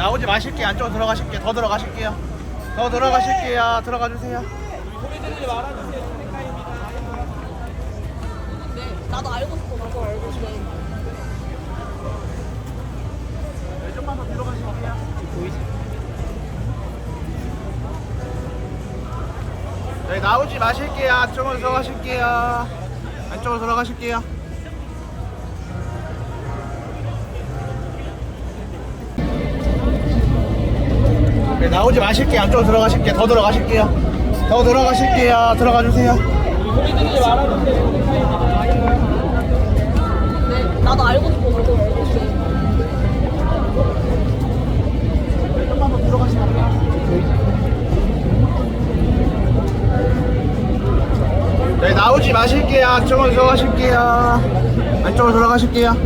나오지 마실게요. 안쪽으로 들어가실게요. 더 들어가실게요. 더 들어가실게요. 들어가 주세요. 나도 알고 싶어. 나도 알고 싶어. 네, 좀만 더 들어가실게요. 보이지? 네, 나오지 마실게요. 안쪽으로 들어가실게요. 안쪽으로 들어가실게요. 네, 나오지 마실게요. 안쪽으로 들어가실게요. 더 들어가실게요. 더 들어가실게요. 들어가 주세요. 네, 나도 알고 싶어. 나도 알고 싶어. 더 들어가실게요. 네, 나오지 마실게요. 안쪽으로 들어가실게요. 안쪽으로 들어가실게요.